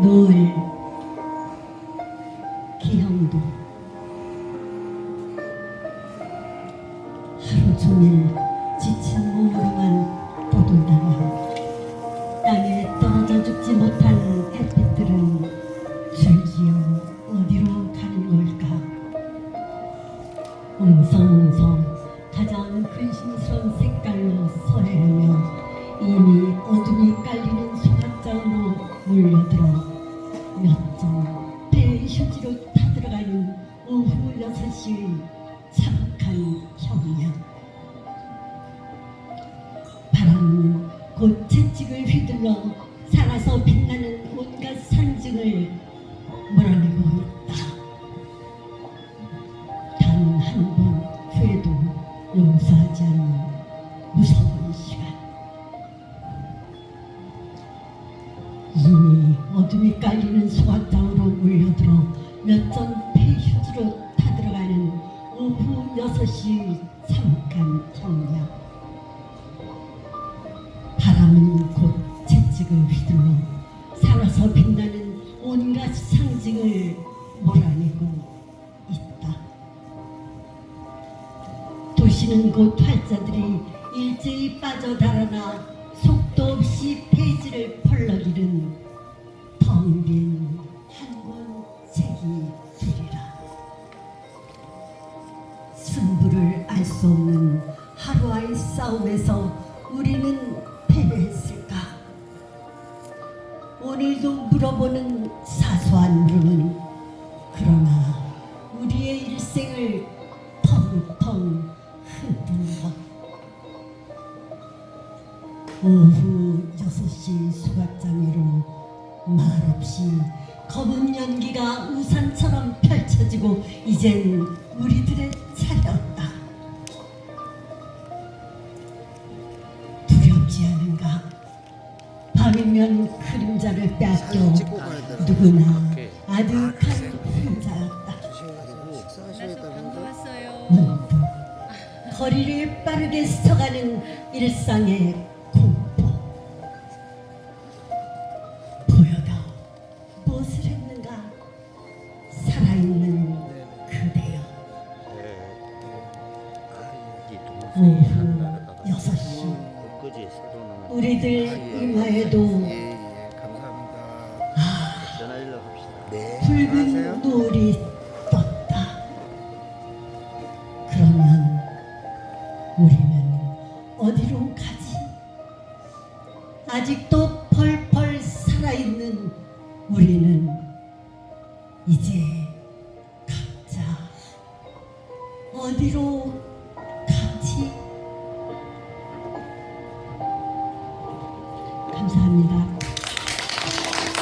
노을 기형도 하루 종일 지친 몸으로만 떠돌다가 땅에 떨어져 죽지 못한 햇빛들은 줄지어 어디로 가는 걸까? 웅성웅성 가장 근심스러운 색깔로 서해르며 이미 어둠이 깔리는 소각장으로 몰려들어 여섯 시의 사박한 형량 바람은 곧 채찍을 휘둘러 살아서 빛나는 온갖 상징을 몰아내고 있다. 단 한 번 후회도 용서하지 않는 무서운 시간. 이미 어둠이 깔리는 소각장으로 몰려들어 몇점 6시 삼간 정량 바람은 곧 채찍을 휘둘러 살아서 빛나는 온갖 상징을 몰아내고 있다. 도시는 곧 활자들이 일제히 빠져 달아나 속도 없이 페이지를 펄럭이는 텅빈 승부를 알수 없는 하루와의 싸움에서 우리는 패배했을까? 오늘도 물어보는 사소한 물음은 그러나 우리의 일생을 텅텅 흔든 것. 오후 6시 수각장 위로 말없이 검은 연기가 우산처럼 펼쳐지고 이젠 우리들의 차례 밤이면 그림자를 빼앗겨? 누구나. 아득한 하는데. 왔어요. 문득 거리를 빠르게 스쳐가는 일상의 공포. 보여다 무엇을 했는가? 살아있는 그대여. 이 동생이 오후 한나라다가 여섯 시. 엊그제 새로 나온 우리들 이마에도 예, 예, 감사합니다. 아. 네. 붉은 노을이 떴다 그러면 우리는 어디로 가지? 아직도 펄펄 살아있는 우리는 이제 각자 어디로 감사합니다.